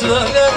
这个。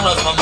I don't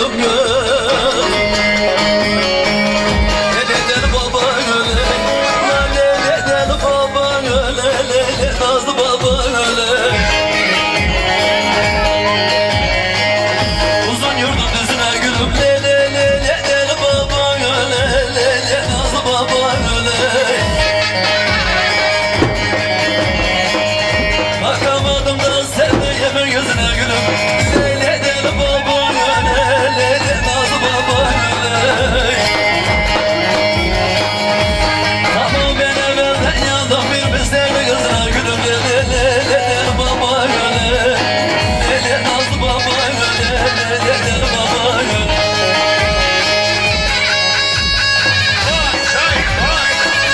canım ya Leleden baba öle. Leleden baba öle. Lele Nazlı baba öle. Uzun yurdun düzüne gülüm Lele leleden baba öle. Lele Nazlı baba öle. Bakamadım da sevdiğimin gözüne